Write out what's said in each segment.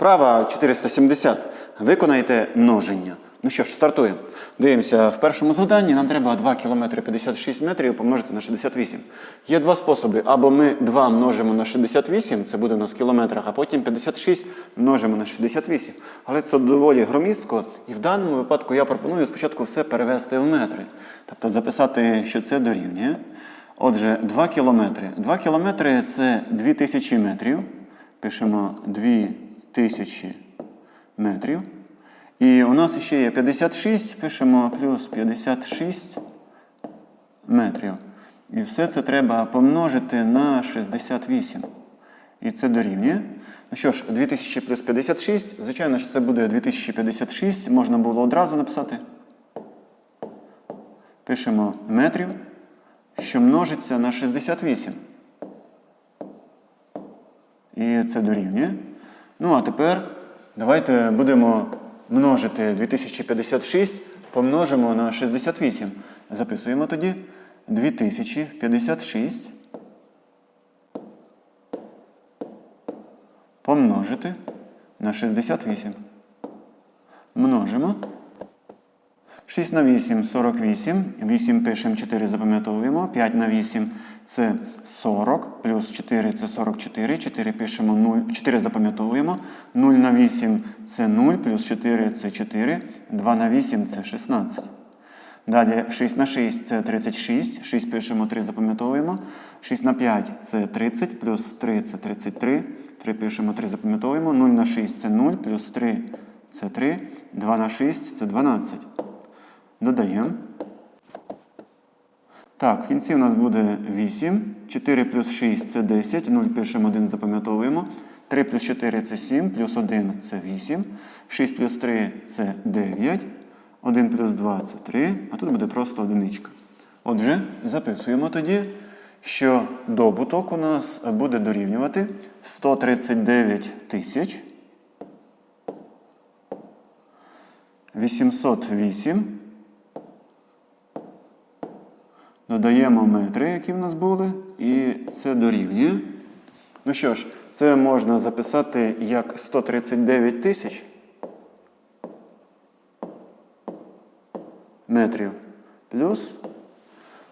Вправа 470. Виконайте множення. Ну що ж, стартуємо. Дивимося, в першому завданні нам треба 2 км 56 метрів помножити на 68. Є два способи. Або ми 2 множимо на 68, це буде у нас в кілометрах, а потім 56 множимо на 68. Але це доволі громістко. І в даному випадку я пропоную спочатку все перевести в метри. Тобто записати, що це дорівнює. Отже, 2 кілометри. 2 кілометри це 2000 метрів. Пишемо 2000 метрів. І у нас ще є 56, пишемо плюс 56 метрів. І все це треба помножити на 68. І це дорівнює. Ну що ж, 2000 плюс 56, звичайно, що це буде 2056, можна було одразу написати. Пишемо метрів, що множиться на 68. І це дорівнює. Ну, а тепер давайте будемо множити 2056, помножимо на 68. Записуємо тоді 2056 помножити на 68. Множимо. 6 на 8 48. 8 пишемо, 4 запам'ятовуємо. 5 на 8 це 40, плюс 4 це 44. 4 пишемо 0, 4 запам'ятовуємо. 0 на 8 це 0, плюс 4 це 4. 2 на 8 це 16. Далі 6 на 6 це 36. 6 пишемо, 3 запам'ятовуємо. 6 на 5 це 30, плюс 3 це 33. 3 пишемо, 3 запам'ятовуємо. 0 на 6 це 0, плюс 3 це 3. 2 на 6 це 12. Додаємо. Так, в кінці у нас буде 8. 4 плюс 6 це 10. 0 пишемо 1, запам'ятовуємо. 3 плюс 4 це 7, плюс 1 це 8. 6 плюс 3 це 9. 1 плюс 2 це 3. А тут буде просто одиничка. Отже, записуємо тоді, що добуток у нас буде дорівнювати 139 тисяч 808. Додаємо метри, які в нас були, і це дорівнює. Ну що ж, це можна записати як 139 тисяч метрів плюс.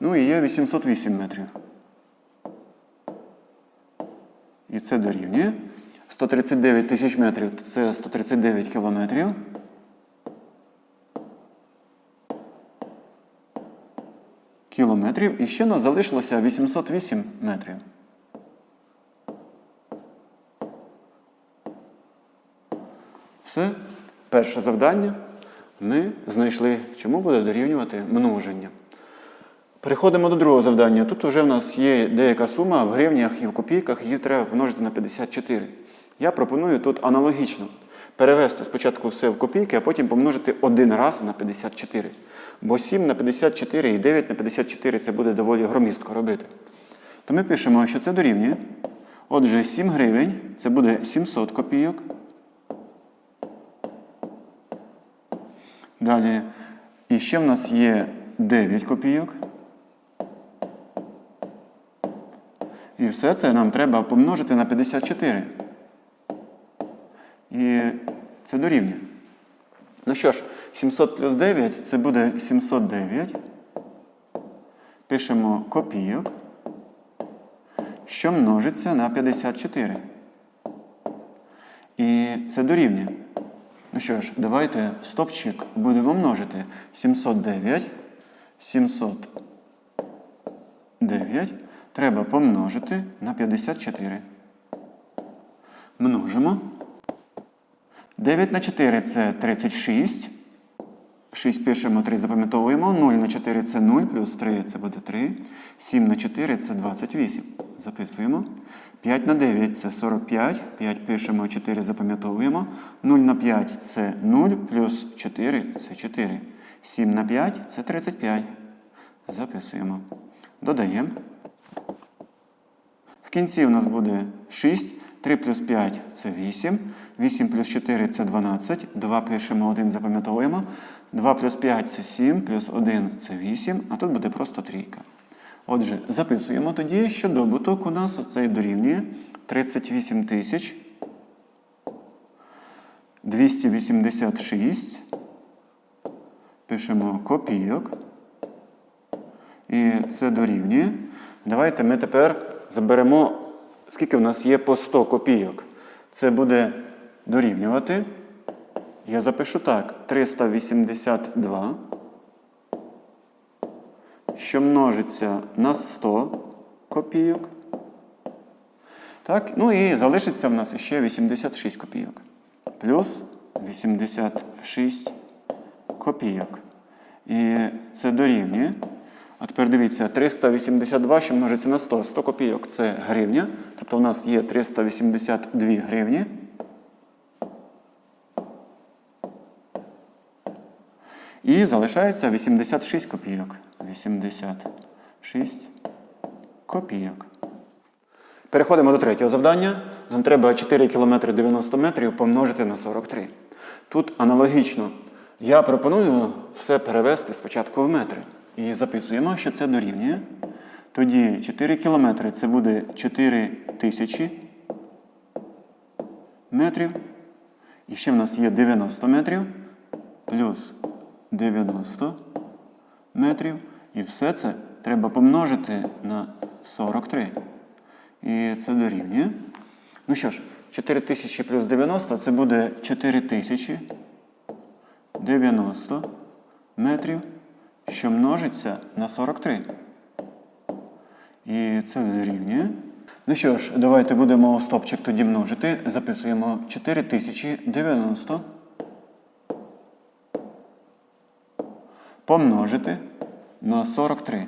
Ну і є 808 метрів. І це дорівнює. 139 тисяч метрів це 139 кілометрів. Кілометрів і ще нас залишилося 808 метрів. Все. Перше завдання ми знайшли, чому буде дорівнювати множення. Переходимо до другого завдання. Тут вже в нас є деяка сума в гривнях і в копійках, її треба помножити на 54. Я пропоную тут аналогічно перевести спочатку все в копійки, а потім помножити один раз на 54. Бо 7 на 54 і 9 на 54 це буде доволі громістко робити. То ми пишемо, що це дорівнює. Отже, 7 гривень це буде 700 копійок. Далі, і ще в нас є 9 копійок. І все це нам треба помножити на 54. І це дорівнює. Ну що ж, 700 плюс 9 це буде 709. Пишемо копійок, що множиться на 54. І це дорівнює. Ну що ж, давайте в стопчик будемо множити 709. 709 треба помножити на 54. Множимо. 9 на 4 це 36. 6 пишемо, 3 запам'ятовуємо. 0 на 4 це 0, плюс 3 це буде 3. 7 на 4 це 28. Записуємо. 5 на 9 це 45. 5 пишемо, 4 запам'ятовуємо. 0 на 5 це 0, плюс 4 це 4. 7 на 5 це 35. Записуємо. Додаємо. В кінці у нас буде 6. 3 плюс 5 це 8. 8 плюс 4 це 12. 2 пишемо, 1 запам'ятовуємо. 2 плюс 5 це 7, плюс 1 це 8, а тут буде просто трійка. Отже, записуємо тоді, що добуток у нас оцей дорівнює 38 тисяч 286. Пишемо копійок. І це дорівнює. Давайте ми тепер заберемо, скільки в нас є по 100 копійок. Це буде дорівнювати. Я запишу так: 382, що множиться на 100 копійок. Так, ну і залишиться в нас ще 86 копійок. Плюс 86 копійок. І це дорівнює. А тепер дивіться, 382, що множиться на 100. 100 копійок це гривня. Тобто у нас є 382 гривні. І залишається 86 копійок. 86 копійок. Переходимо до третього завдання. Нам треба 4 км 90 метрів помножити на 43. Тут аналогічно. Я пропоную все перевести спочатку в метри. І записуємо, що це дорівнює. Тоді 4 кілометри це буде 4 тисячі метрів. І ще в нас є 90 метрів. Плюс 90 метрів. І все це треба помножити на 43. І це дорівнює. Ну що ж, 4000 плюс 90 це буде 4090 метрів, що множиться на 43. І це дорівнює. Ну що ж, давайте будемо стопчик тоді множити. Записуємо 4090 помножити на 43.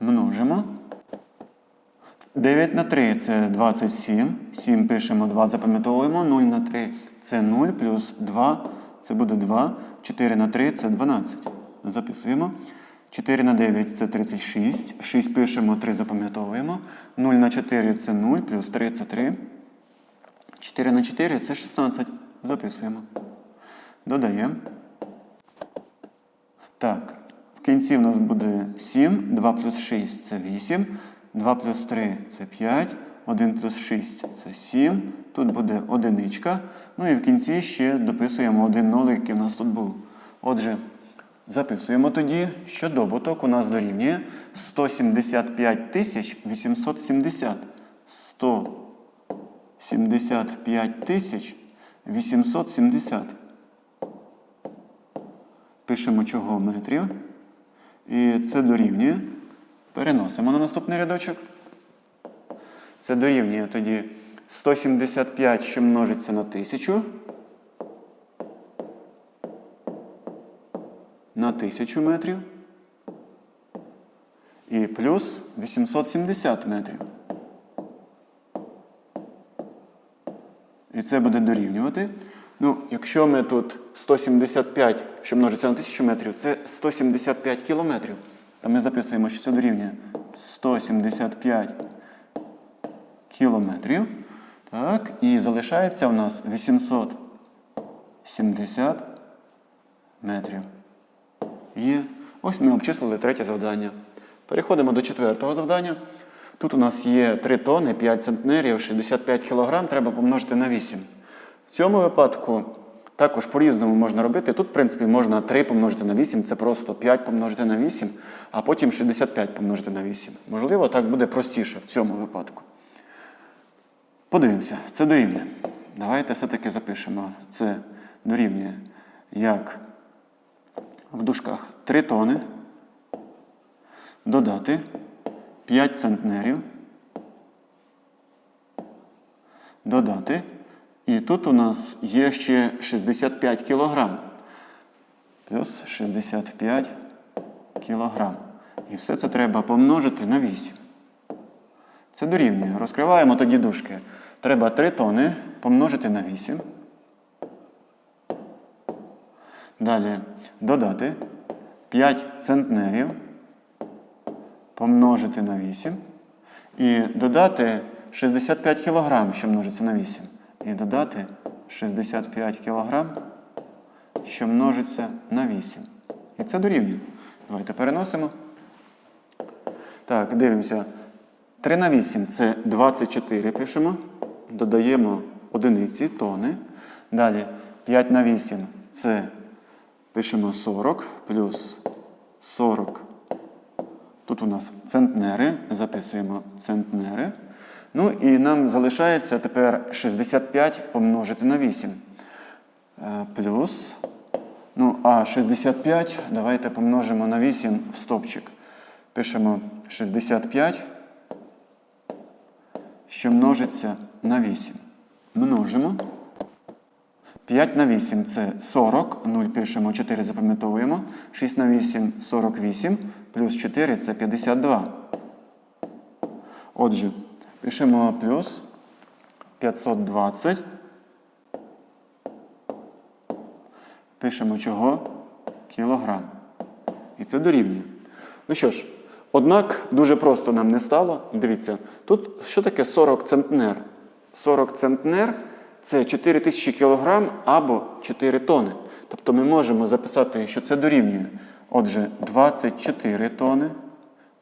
Множимо. 9 на 3 це 27. 7 пишемо 2, запам'ятовуємо. 0 на 3 це 0, плюс 2 це буде 2. 4 на 3 це 12. Записуємо. 4 на 9 це 36. 6 пишемо, 3 запам'ятовуємо. 0 на 4 це 0, плюс 3 це 3. 4 на 4 це 16. Записуємо. Додаємо. Так, в кінці в нас буде 7, 2 плюс 6 це 8, 2 плюс 3 це 5, 1 плюс 6 це 7, тут буде одиничка. Ну і в кінці ще дописуємо один нолик, який в нас тут був. Отже, записуємо тоді, що добуток у нас дорівнює 175 тисяч 870. 175 тисяч 870. Пишемо чого метрів. І це дорівнює. Переносимо на наступний рядочок. Це дорівнює тоді 175, що множиться на 1000. На 1000 метрів. І плюс 870 метрів. І це буде дорівнювати. Ну, якщо ми тут 175, що множиться на 1000 метрів, це 175 кілометрів. То ми записуємо, що це дорівнює 175 кілометрів. Так, і залишається у нас 870 метрів. Є. Ось ми обчислили третє завдання. Переходимо до четвертого завдання. Тут у нас є 3 тонни, 5 центнерів, 65 кг, треба помножити на 8. В цьому випадку також по-різному можна робити. Тут, в принципі, можна 3 помножити на 8, це просто 5 помножити на 8, а потім 65 помножити на 8. Можливо, так буде простіше в цьому випадку. Подивимося, це дорівнює. Давайте все-таки запишемо. Це дорівнює як в дужках 3 тони додати 5 центнерів. Додати. І тут у нас є ще 65 кілограм. Плюс 65 кілограм. І все це треба помножити на 8. Це дорівнює. Розкриваємо тоді дужки. Треба 3 тони помножити на 8. Далі додати 5 центнерів помножити на 8. І додати 65 кг, що множиться на 8. І додати 65 кг, що множиться на 8. І це дорівнює. Давайте переносимо. Так, дивимося. 3 на 8 це 24 пишемо. Додаємо одиниці, тони. Далі 5 на 8 це пишемо 40 плюс 40. Тут у нас центнери, записуємо центнери. Ну і нам залишається тепер 65 помножити на 8. Е, Плюс. Ну, а 65 давайте помножимо на 8 в стопчик. Пишемо 65, що множиться на 8. Множимо. 5 на 8 це 40, 0 пишемо, 4 запам'ятовуємо. 6 на 8 48, плюс 4 це 52. Отже, пишемо плюс 520. Пишемо чого? Кілограм. І це дорівнює. Ну що ж, однак дуже просто нам не стало. Дивіться, тут що таке 40 центнер? 40 центнер це 4000 кілограм або 4 тони. Тобто ми можемо записати, що це дорівнює. Отже, 24 тони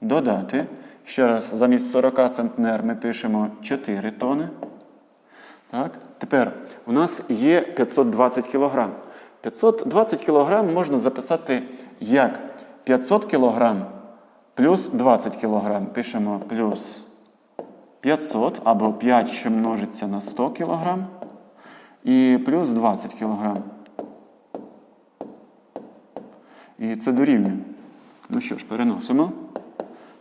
додати. Ще раз, замість 40 центнер ми пишемо 4 тони. Так? Тепер у нас є 520 кг. 520 кг можна записати як 500 кг плюс 20 кг. Пишемо плюс 500 або 5, що множиться на 100 кг. І плюс 20 кг. І це дорівнює. Ну що ж, переносимо.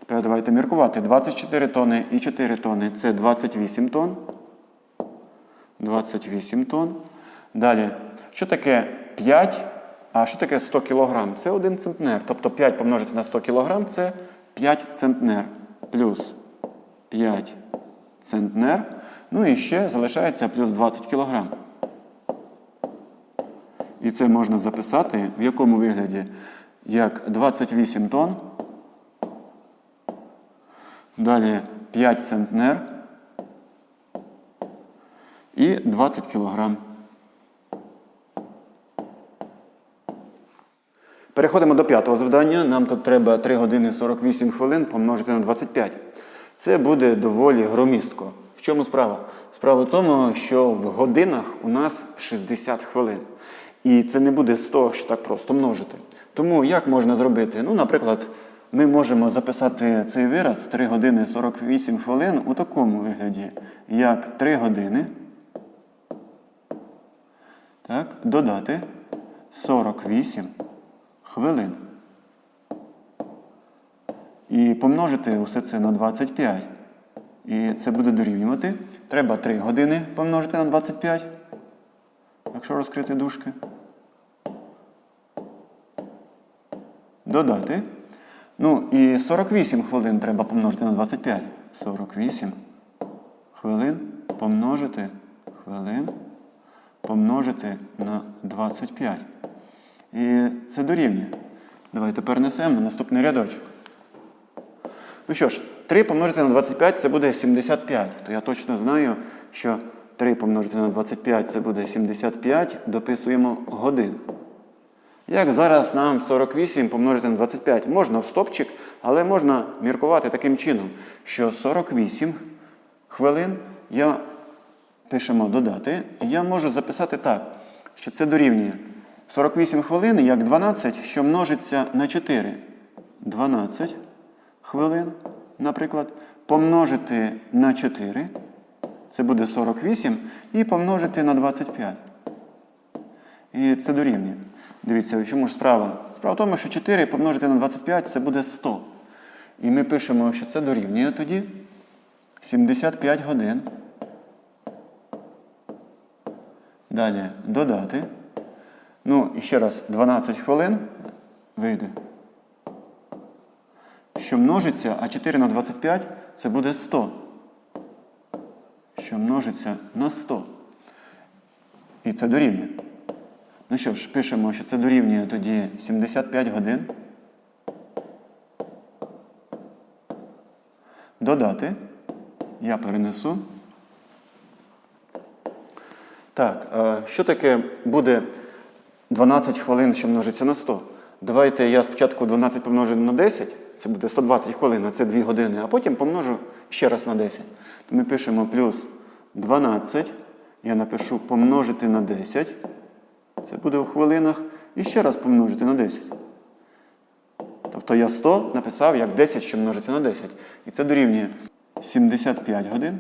Тепер давайте міркувати. 24 тони і 4 тони це 28 тонн. 28 тонн. Далі, що таке 5, а що таке 100 кг? Це 1 центнер. Тобто 5 помножити на 100 кг це 5 центнер. Плюс 5 центнер. Ну і ще залишається плюс 20 кг. І це можна записати в якому вигляді? Як 28 тонн. Далі 5 центнер і 20 кілограм. Переходимо до п'ятого завдання. Нам тут треба 3 години 48 хвилин помножити на 25. Це буде доволі громістко. В чому справа? Справа в тому, що в годинах у нас 60 хвилин. І це не буде з того, що так просто множити. Тому як можна зробити? Ну, наприклад, ми можемо записати цей вираз 3 години 48 хвилин у такому вигляді, як 3 години. Так, додати 48 хвилин. І помножити усе це на 25. І це буде дорівнювати. Треба 3 години помножити на 25. Якщо розкрити дужки. Додати. Ну і 48 хвилин треба помножити на 25. 48 хвилин помножити хвилин помножити на 25. І це дорівнює. Давайте перенесемо на наступний рядочок. Ну що ж, 3 помножити на 25 це буде 75. То я точно знаю, що 3 помножити на 25 це буде 75. Дописуємо годин. Як зараз нам 48 помножити на 25? Можна в стопчик, але можна міркувати таким чином, що 48 хвилин я пишемо додати, я можу записати так, що це дорівнює 48 хвилин як 12, що множиться на 4. 12 хвилин, наприклад, помножити на 4. Це буде 48 і помножити на 25. І це дорівнює. Дивіться, в чому ж справа? Справа в тому, що 4 помножити на 25 це буде 100. І ми пишемо, що це дорівнює тоді 75 годин. Далі додати. Ну, і ще раз, 12 хвилин вийде. Що множиться, а 4 на 25 це буде 100. Що множиться на 100. І це дорівнює. Ну що ж, пишемо, що це дорівнює тоді 75 годин. Додати. Я перенесу. Так, що таке буде 12 хвилин, що множиться на 100? Давайте я спочатку 12 помножу на 10, це буде 120 хвилин, а це 2 години, а потім помножу ще раз на 10. То ми пишемо плюс 12, я напишу помножити на 10. Це буде у хвилинах. І ще раз помножити на 10. Тобто я 100 написав як 10, що множиться на 10. І це дорівнює 75 годин.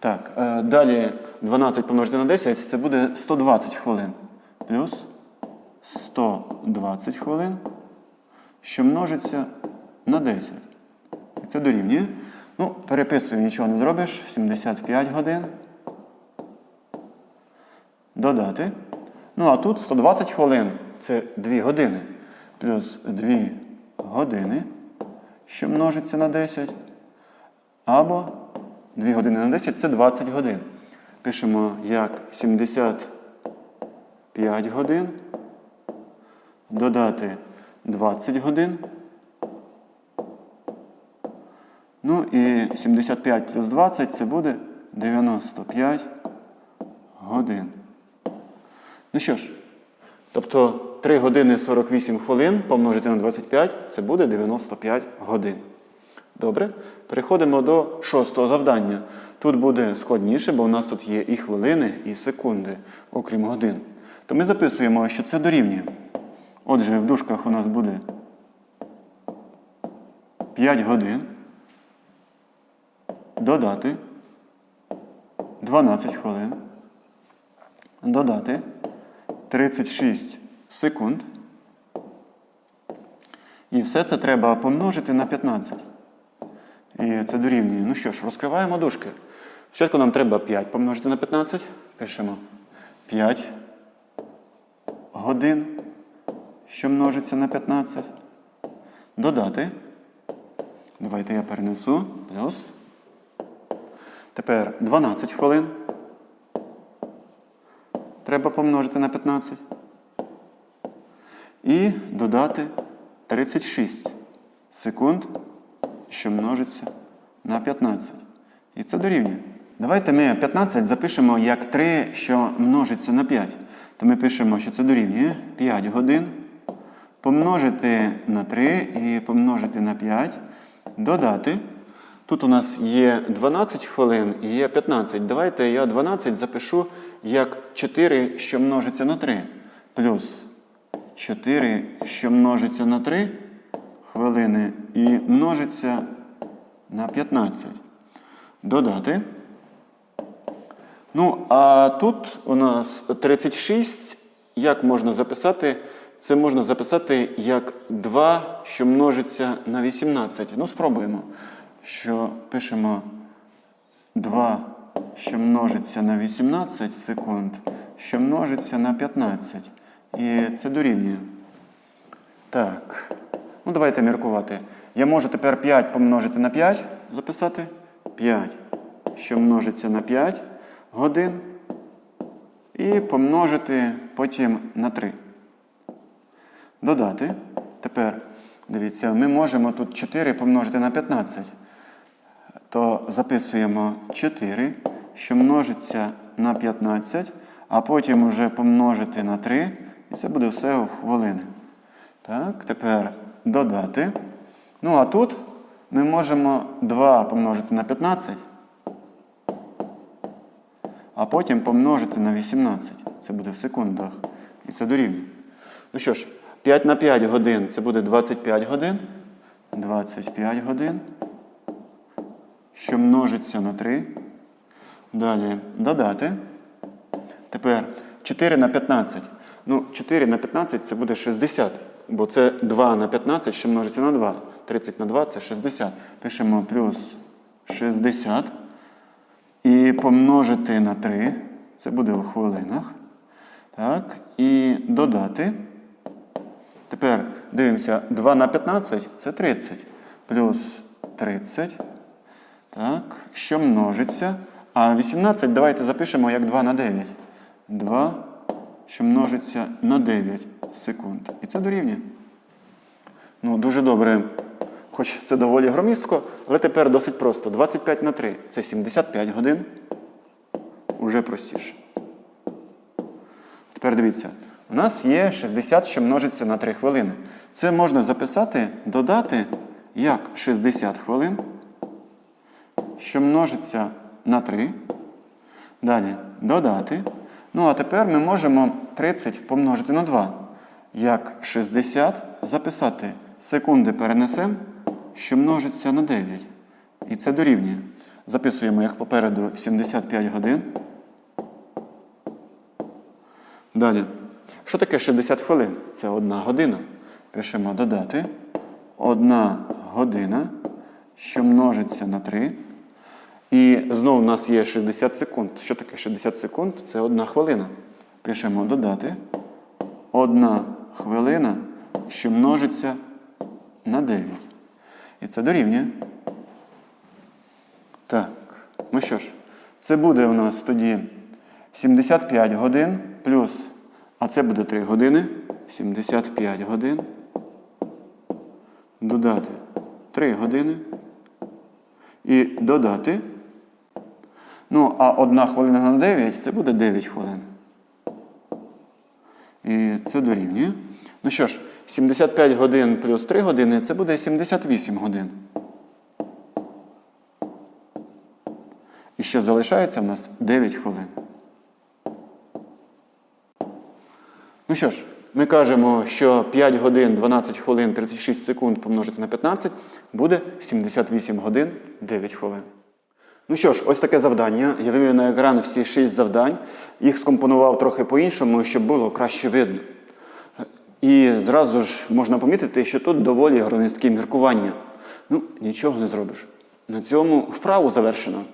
Так, е, далі 12 помножити на 10, це буде 120 хвилин. Плюс 120 хвилин, що множиться на 10. І це дорівнює. Ну, переписую, нічого не зробиш. 75 годин. Додати. Ну, а тут 120 хвилин це 2 години. Плюс 2 години, що множиться на 10. Або 2 години на 10 це 20 годин. Пишемо як 75 годин. Додати 20 годин. Ну і 75 плюс 20 це буде 95 годин. Ну що ж, тобто 3 години 48 хвилин помножити на 25 це буде 95 годин. Добре? Переходимо до шостого завдання. Тут буде складніше, бо у нас тут є і хвилини, і секунди, окрім годин. То ми записуємо, що це дорівнює. Отже, в дужках у нас буде 5 годин. Додати 12 хвилин. Додати 36 секунд. І все це треба помножити на 15. І це дорівнює. Ну що ж, розкриваємо дужки. Спочатку нам треба 5 помножити на 15. Пишемо 5 годин, що множиться на 15. Додати. Давайте я перенесу. Плюс. Тепер 12 хвилин. Треба помножити на 15. І додати 36 секунд, що множиться на 15. І це дорівнює. Давайте ми 15 запишемо як 3, що множиться на 5. То ми пишемо, що це дорівнює 5 годин. Помножити на 3 і помножити на 5. Додати. Тут у нас є 12 хвилин і є 15. Давайте я 12 запишу як 4, що множиться на 3. Плюс 4, що множиться на 3 хвилини і множиться на 15. Додати. Ну, а тут у нас 36. Як можна записати? Це можна записати як 2, що множиться на 18. Ну, спробуємо. Що пишемо 2, що множиться на 18 секунд, що множиться на 15. І це дорівнює. Так. Ну, давайте міркувати. Я можу тепер 5 помножити на 5 записати. 5, що множиться на 5 годин. І помножити потім на 3. Додати. Тепер, дивіться, ми можемо тут 4 помножити на 15. То записуємо 4, що множиться на 15, а потім вже помножити на 3. І це буде все у хвилини. Так, тепер додати. Ну, а тут ми можемо 2 помножити на 15, а потім помножити на 18. Це буде в секундах. І це дорівнює. Ну що ж, 5 на 5 годин це буде 25 годин. 25 годин. Що множиться на 3. Далі додати. Тепер 4 на 15. Ну, 4 на 15 це буде 60. Бо це 2 на 15, що множиться на 2. 30 на 2 це 60. Пишемо плюс 60. І помножити на 3. Це буде у хвилинах. Так. І додати. Тепер дивимося, 2 на 15 це 30. Плюс 30. Так, що множиться. А 18 давайте запишемо як 2 на 9. 2, що множиться на 9 секунд. І це дорівнює. Ну, дуже добре. Хоч це доволі громістко, але тепер досить просто. 25 на 3 це 75 годин. Уже простіше. Тепер дивіться. У нас є 60, що множиться на 3 хвилини. Це можна записати, додати як 60 хвилин, що множиться на 3. Далі додати. Ну, а тепер ми можемо 30 помножити на 2. Як 60 записати. Секунди перенесемо, що множиться на 9. І це дорівнює. Записуємо, як попереду 75 годин. Далі. Що таке 60 хвилин? Це одна година. Пишемо додати. Одна година, що множиться на 3. І знову у нас є 60 секунд. Що таке 60 секунд? Це одна хвилина. Пишемо додати. Одна хвилина, що множиться на 9. І це дорівнює. Так, ну що ж, це буде у нас тоді 75 годин плюс, а це буде 3 години. 75 годин. Додати 3 години. І додати. Ну, а 1 хвилина на 9 це буде 9 хвилин. І це дорівнює. Ну що ж, 75 годин плюс 3 години це буде 78 годин. І ще залишається в нас 9 хвилин. Ну що ж, ми кажемо, що 5 годин 12 хвилин 36 секунд помножити на 15 буде 78 годин 9 хвилин. Ну що ж, ось таке завдання. Я вивів на екран всі шість завдань. Їх скомпонував трохи по-іншому, щоб було краще видно. І зразу ж можна помітити, що тут доволі громісткі міркування. Ну, нічого не зробиш. На цьому вправу завершено.